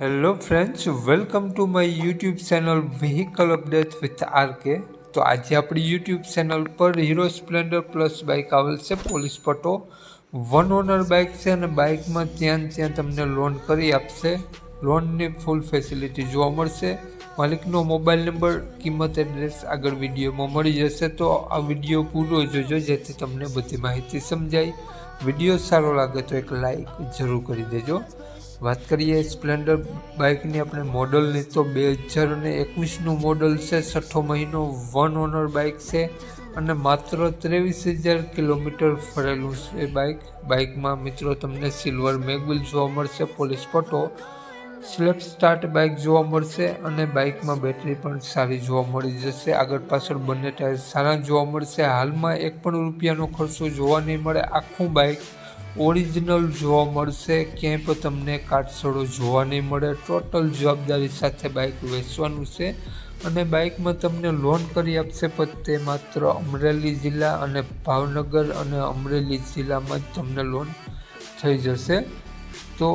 Hello friends welcome to my YouTube channel vehicle update with RK તો આજે આપણી YouTube channel પર Hero Splendor Plus bike આવેલ છે. પોલીસ પટો વન ઓનર બાઇક છે અને બાઇકમાં ત્યાં ત્યાં તમને લોન કરી આપશે. લોનની ફૂલ ફેસિલિટી જોવા મળશે. માલિકનો મોબાઈલ નંબર કિંમત એડ્રેસ આગળ વિડીયોમાં મળી જશે. તો આ વીડિયો પૂરો જોજો, જેથી તમને બધી માહિતી સમજાય. વીડિયો સારો લાગે તો એક લાઈક જરૂર કરી દેજો. વાત કરીએ સ્પ્લેન્ડર બાઇકની આપણે મોડલની, તો બે હજાર અને એકવીસનું મોડલ છે, છઠ્ઠો મહિનો વન ઓનર બાઇક છે અને માત્ર ત્રેવીસ હજાર કિલોમીટર ફરેલું છે બાઇક. બાઇકમાં મિત્રો તમને સિલ્વર મેગવિલ જોવા મળશે, પોલીસ પટો સ્લેપ સ્ટાર્ટ બાઇક જોવા મળશે અને બાઇકમાં બેટરી પણ સારી જોવા મળી જશે. આગળ પાછળ બંને ટાયર સારા જોવા મળશે. હાલમાં એક પણ રૂપિયાનો ખર્ચો જોવા નહીં મળે. આખું બાઇક ઓરિજિનલ જોવા મળશે, ક્યાંય પણ તમને કાટસડો જોવા નહીં મળે. ટોટલ જવાબદારી સાથે બાઇક વેચવાનું છે અને બાઇકમાં તમને લોન કરી આપશે, પણ તે માત્ર અમરેલી જિલ્લા અને ભાવનગર અને અમરેલી જિલ્લામાં જ તમને લોન થઈ જશે. તો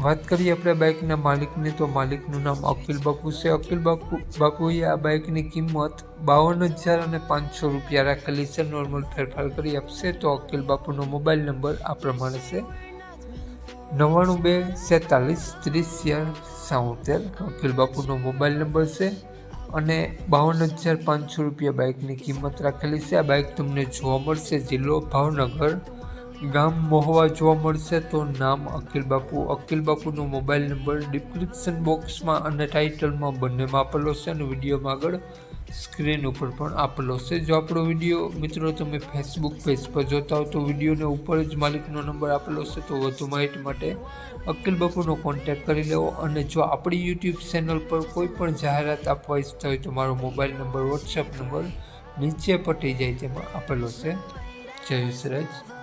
વાત કરીએ આપણે બાઇકના માલિકની, તો માલિકનું નામ અકિલ બાપુ છે. અકિલ બાપુ, બાપુએ આ બાઇકની કિંમત બાવન હજાર અને પાંચસો રૂપિયા રાખેલી છે. નોર્મલ ફેરફાર કરી આપશે તો અકિલ બાપુનો મોબાઈલ નંબર આ પ્રમાણે છે. નવ્વાણું બે સેતાલીસ ત્રીસ ચાર સાઉતેર અકિલ બાપુનો મોબાઈલ નંબર છે. અને બાવન હજાર પાંચસો રૂપિયા બાઇકની કિંમત રાખેલી છે. આ બાઇક તમને જોવા મળશે. જિલ્લો ભાવનગર ગામ મહુવા જોવા મળશે તો નામ અકિલ બાપુ. અકિલ બાપુનો મોબાઈલ નંબર ડિસ્ક્રિપ્શન બોક્સમાં અને ટાઇટલમાં બંનેમાં આપેલો છે અને વિડીયોમાં આગળ સ્ક્રીન ઉપર પણ આપેલો છે. જો આપણો વીડિયો મિત્રો, તમે ફેસબુક પેજ પર જોતા હો તો વિડીયોને ઉપર જ માલિકનો નંબર આપેલો છે તો વધુ માહિતી માટે અકિલ બાપુનો કોન્ટેક્ટ કરી લેવો. અને જો આપણી યુટ્યુબ ચેનલ પર કોઈ પણ જાહેરાત આપવા ઈચ્છતા હોય તો મારો મોબાઈલ નંબર વોટ્સએપ નંબર નીચે પટી જાય તેમાં આપેલો છે. જય વિસરાજ